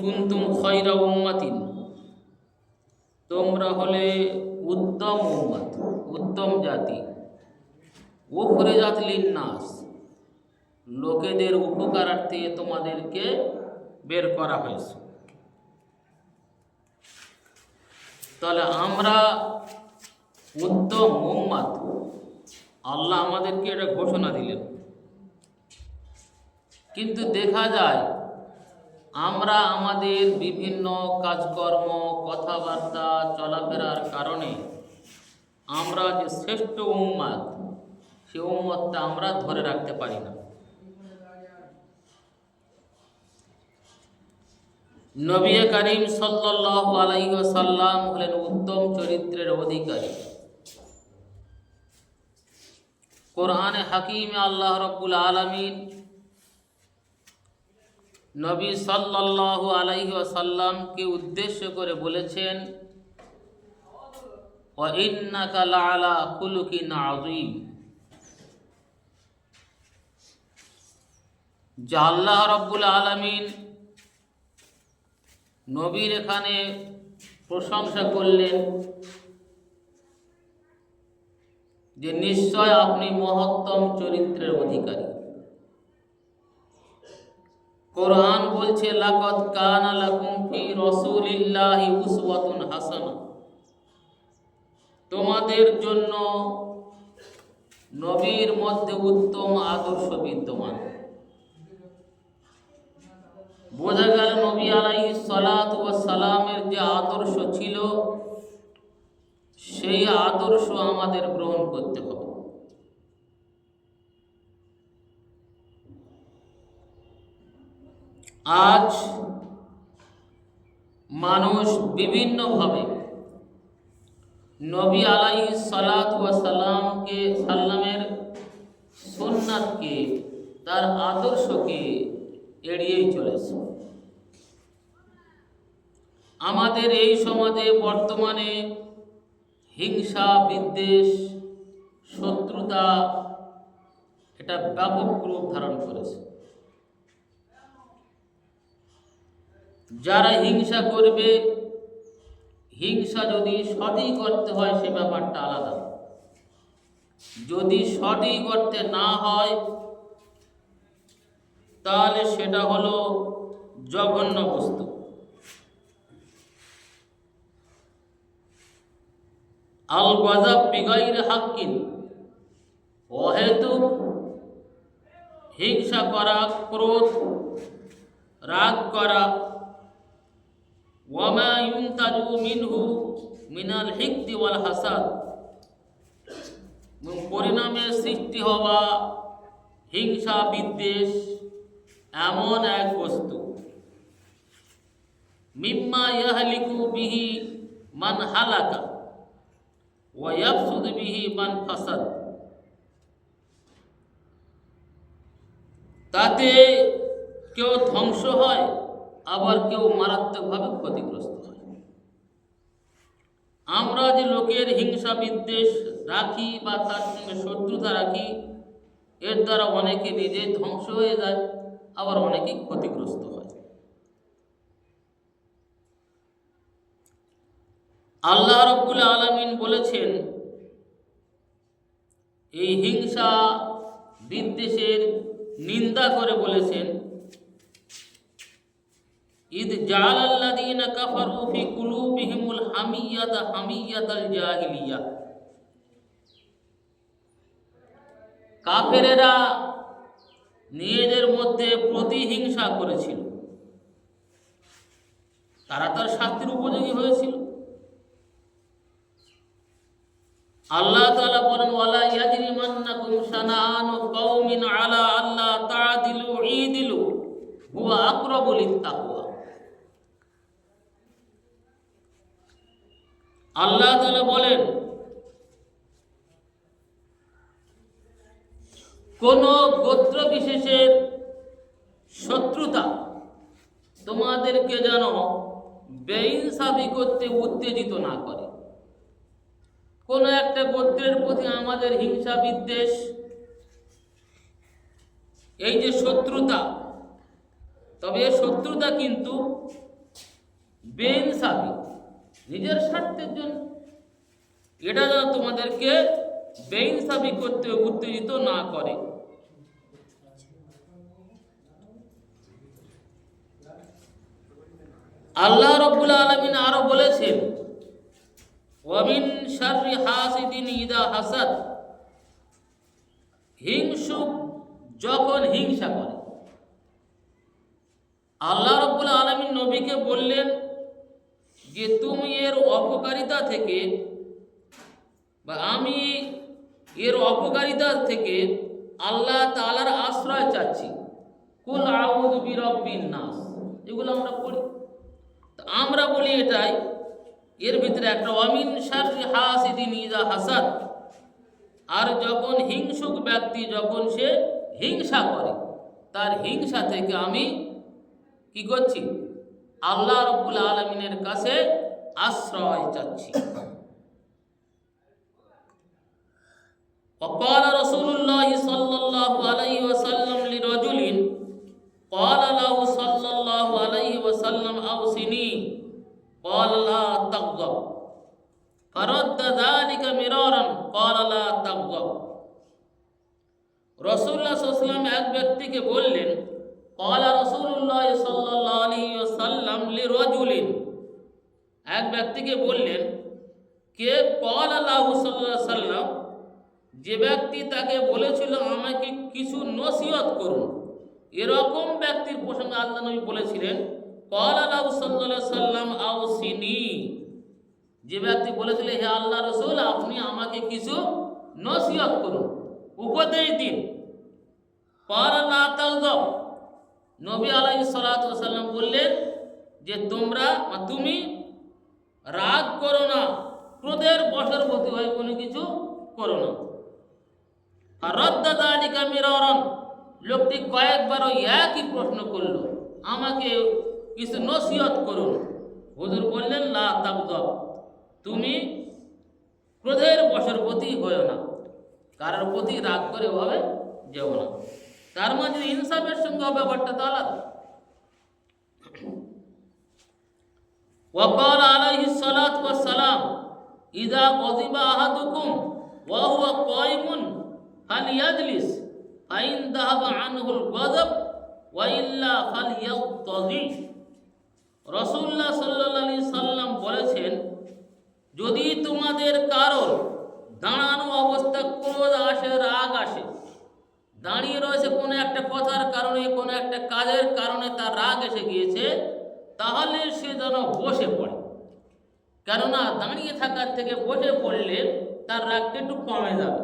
কুন্তুম খয়রা উম্মাতিন। তোমরা হলে উত্তম উম্মাত, উত্তম জাতি। উফরে জাত লিন্নাস। লোকেদের উপকারার্থে তোমাদেরকে বের করা হয়েছে। তাহলে আমরা উত্তম উম্মাত। আল্লাহ আমাদেরকে এটা ঘোষণা দিলেন। কিন্তু দেখা যায় আমরা আমাদের বিভিন্ন কাজকর্ম, কথাবার্তা, চলাফেরার কারণে আমরা যে শ্রেষ্ঠ উম্মাদ, সে উম্মতটা আমরা ধরে রাখতে পারি না। নবী করিম সাল্লাল্লাহু আলাইহি ওয়াসাল্লাম হলেন উত্তম চরিত্রের অধিকারী। কোরআনে হাকিমে আল্লাহ রব্বুল আলামিন নবী সাল্লাল্লাহু আলাইহি ওয়াসাল্লামকে উদ্দেশ্য করে বলেছেন, ওয়া ইন্নাকা লাআলা খুলুকিন আযীম। যা আল্লাহ রব্বুল আলামিন নবীর এখানে প্রশংসা করলেন যে নিশ্চয় আপনি মহত্তম চরিত্রের অধিকারী। কোরআন বলছে, লাকাদ কানা লাকুম ফি রাসূলিল্লাহি উসওয়াতুন হাসানা। তোমাদের জন্য নবীর মধ্যে উত্তম আদর্শ বিদ্যমান। বোঝা গেল নবী আলাইহি সালাত ওয়া সালামের যে আদর্শ ছিল, সেই আদর্শ আমাদের গ্রহণ করতে হবে আজ মানুষ বিভিন্নভাবে নবী আলাই সালাত সালামকে সাল্লামের সুন্নাতকে, তার আদর্শকে এড়িয়েই চলেছে। আমাদের এই সমাজে বর্তমানে হিংসা, বিদ্বেষ, শত্রুতা, এটা ব্যাপক রূপ ধারণ করেছে। যারা হিংসা করবে, হিংসা যদি সঠিক করতে হয়, সে ব্যাপারটা আলাদা। যদি সঠিক করতে না হয়, তাহলে সেটা হলো জঘন্য বস্তু। আল গজাব বিগাইর হাক্কিন, অহেতুক হিংসা করা, ক্রোধ, রাগ করা ওয়ামা ইউনতাজু মিনহু মিনাল হিকদি ওয়াল হাসাদ। পরিণামে সৃষ্টি হওয়া হিংসা বিদ্বেষ এমন এক বস্তু। মিম্মা ইয়াহলিকু বিহি মান হালাকা ওয়া ইয়াফসুদু বিহি মান ফাসাদ। তাতে কেউ ধ্বংস হয় আবার কেউ মারাত্মকভাবে ক্ষতিগ্রস্ত হয়। আমরা যে লোকের হিংসা বিদ্বেষ রাখি বা তার সঙ্গে শত্রুতা রাখি, এর দ্বারা অনেকে নিজে ধ্বংস হয়ে যায়, আবার অনেকেই ক্ষতিগ্রস্ত হয়। আল্লাহ রব্বুল আলমিন বলেছেন, এই হিংসা বিদ্বেষের নিন্দা করে বলেছেন ইদ জালাল্লাযীনা কাফারু ফি কুলুবিহিমুল হামিয়াতা হামিয়াতাল জাহিলিয়া কাফেরেরা নিজেদের মধ্যে প্রতিহিংসা করেছিল। তারা তার শাস্তির উপযোগী হয়েছিল। আল্লাহ তাআলা বলেন, ওয়ালা ইয়াজরিমান্নাকুম শানাআনু কওমিন আলা আল্লাহ তাআদিলু ঈদিলু, হুয়া আকরাবু লিত্তাকওয়া আল্লাহ বলেন, কোন গোত্র বিশেষের শত্রুতা তোমাদেরকে যেন বেইনসাফি করতে উত্তেজিত না করে। কোনো একটা গোত্রের প্রতি আমাদের হিংসা বিদ্বেষ, এই যে শত্রুতা, তবে শত্রুতা কিন্তু বেইনসাফি। নিজের স্বার্থের জন্য। এটা যেন তোমাদেরকে বেইনসাফি করতে উত্তেজিত না করে। আল্লাহ রব্বুল আলমিন আরও বলেছেন, ওয়ামিন শাররি হাসিদিন ইদা হাসাদ। হিংসুক যখন হিংসা করে। আল্লাহ রব্বুল আলমিন নবীকে বললেন যে তুমি এর অপকারিতা থেকে বা আমি এর অপকারিতা থেকে আল্লাহ তালার আশ্রয় চাচ্ছি। কুল বিরাব্বিন নাস। এগুলো আমরা পড়ি। আমরা বলি এটাই, এর ভিতরে একটা অমিন হাসাদ। আর যখন হিংসুক ব্যক্তি যখন সে হিংসা করে, তার হিংসা থেকে আমি কি করছি? আল্লাহ রব্বুল আলমিনের কাছে আশ্রয় চাচ্ছি وقال رسول الله صلى الله عليه وسلم لرجل قال له صلى الله عليه وسلم أوصني قال لا تغضب فرد ذلك مرارا قال لا تغضب রসুল্লাহ সাল্লাম এক ব্যক্তিকে বললেন কলা রসুল্লাহ সাল্লাম রজুলিন এক ব্যক্তিকে বললেন, কে? কল আল্লাহ সাল্লাম যে ব্যক্তি তাকে বলেছিল আমাকে কিছু নসিহত করুন। এরকম ব্যক্তির প্রসঙ্গে আল্লাহ নবী বলেছিলেন কল আল্লাহ সাল্লাহ সাল্লাম আও সিনি যে ব্যক্তি বলেছিল, হে আল্লাহ রসুল, আপনি আমাকে কিছু নসিহত করুন। উপদেশ দিন। পর আল্লাহ তালদব নবী আলাই সাল্লাম বললেন যে তোমরা তুমি রাগ করো না, ক্রোধের বশরবর্তী হয়ে কোনো কিছু করো না। আর রদ্দাদালিকা মিররন, লোকটি কয়েকবার ওই একই প্রশ্ন করল, আমাকে কিছু নসিহত করুন হুজুর বললেন, লা তাবদব তুমি ক্রোধের বশরবতী হয়েও না, কারোর প্রতি রাগ করে ভাবে যেও না। তার মাঝে ইনসাফের সঙ্গে ব্যাপারটা তো আলাদা وقال عليه الصلاة والسلام إذا غضب أحدكم وهو قائم فليجلس فإن ذهب عنه الغضب وإلا فليضطجع রসুল্লাহ সাল্লি সাল্লাম বলেছেন যদি তোমাদের কারোর দাঁড়ানো অবস্থা ক্রোধ আসে রাগ আসে দাঁড়িয়ে রয়েছে কোনো একটা কথার কারণে, কোনো একটা কাজের কারণে তার রাগ এসে গিয়েছে, তাহলে সে যেন বসে পড়ে। কেননা দাঁড়িয়ে থাকার থেকে বসে পড়লে তার রাগটা একটু কমে যাবে।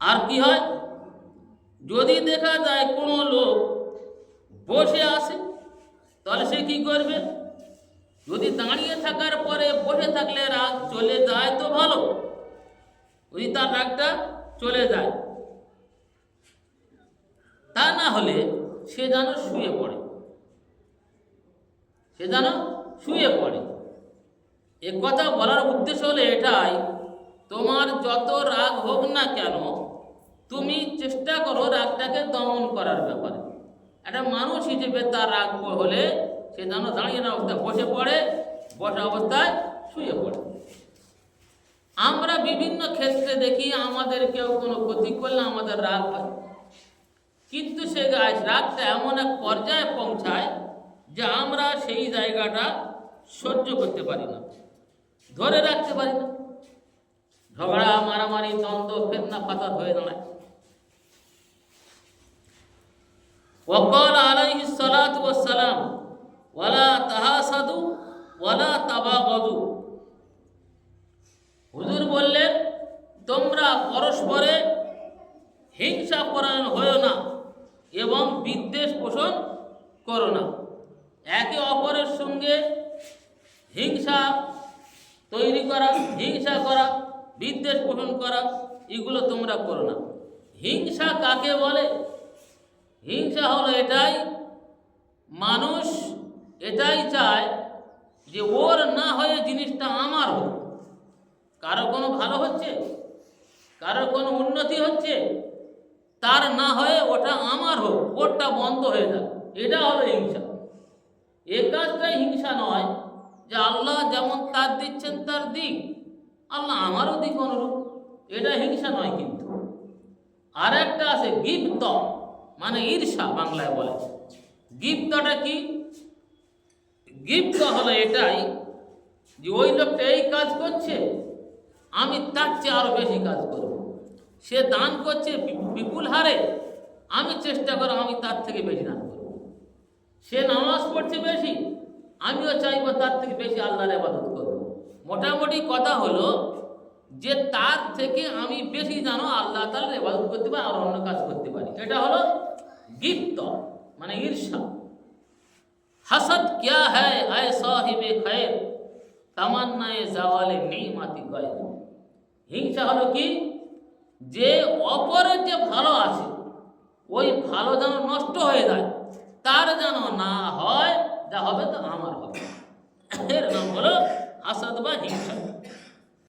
আর কি হয়? যদি দেখা যায় কোনো লোক বসে আসে তাহলে সে কি করবে? যদি দাঁড়িয়ে থাকার পরে বসে থাকলে রাগ চলে যায় তো ভালো। যদি তার রাগটা চলে যায়। তা না হলে সে যেন শুয়ে পড়ে। সে যেন শুয়ে পড়ে। এ কথা বলার উদ্দেশ্য হলো এটাই, তোমার যত রাগ হোক না কেন, তুমি চেষ্টা করো রাগটাকে দমন করার ব্যাপারে। একটা মানুষ হিসেবে তার রাগ হলে সে যেন দাঁড়িয়ে না অবস্থায় বসে পড়ে, বসা অবস্থায় শুয়ে পড়ে। আমরা বিভিন্ন ক্ষেত্রে দেখি আমাদের কেউ কোনো ক্ষতি করলে আমাদের রাগ হয়। কিন্তু সে গাছ রাগটা এমন এক পর্যায়ে পৌঁছায় যে আমরা সেই জায়গাটা সহ্য করতে পারি না, ধরে রাখতে পারি না। ঝগড়া, মারামারি, দ্বন্দ্ব, ফেতনা পাতা হয়ে দাঁড়ায়। ওকল আলাইহি সালাত ওয়াসালাম ওয়ালা তাহাসাদু, ওয়ালা তাবাগদু। হুজুর বললেন, তোমরা পরস্পরে হিংসা পরায়ণ হয়েও না এবং বিদ্বেষ পোষণ করো না। একে অপরের সঙ্গে হিংসা তৈরি করা, হিংসা করা, বিদ্বেষ পোষণ করা, এগুলো তোমরা করো না। হিংসা কাকে বলে? হিংসা হলো এটাই, মানুষ এটাই চায় যে ওর না হয়ে জিনিসটা আমার হোক। কারও কোনো ভালো হচ্ছে, কারও কোনো উন্নতি হচ্ছে, তার না হয়ে ওটা আমার হোক, ওরটা বন্ধ হয়ে যাক। এটা হলো হিংসা। এ কাজটাই হিংসা নয় যে আল্লাহ যেমন তার দিচ্ছেন তার দিক, আল্লাহ আমারও দিক অনুরূপ। এটা হিংসা নয় কিন্তু। আর একটা আছে গিপ্ত মানে ঈর্ষা বাংলায় বলে। গিপ্তটা কি? গিপ্ত হলো এটাই যে ওই লোকটা এই কাজ করছে আমি তার চেয়ে আরো বেশি কাজ করব সে দান করছে বি- বিপুল হারে আমি চেষ্টা করব আমি তার থেকে বেশি দান করব সে নামাজ পড়ছে বেশি আমিও চাইবো তার থেকে বেশি আল্লাহর ইবাদত করব মোটামুটি কথা হলো যে তার থেকে আমি বেশি জানো আল্লাহ তাআলার ইবাদত করতে পারি আর অন্য কাজ করতে পারি এটা হলো গিপ্ত মানে ঈর্ষা হাসাদ क्या है ऐ साहिब खैर তামান্নায়ে জাওয়ালে নেইমাতি গয় হিংসা হলো কি? যে অপরের যে ভালো আছে, ওই ভালো যেন নষ্ট হয়ে যায়, তার যেন না হয়, যা হবে তো আমার হবে। এর নাম হলো হাসাদ বা হিংসা।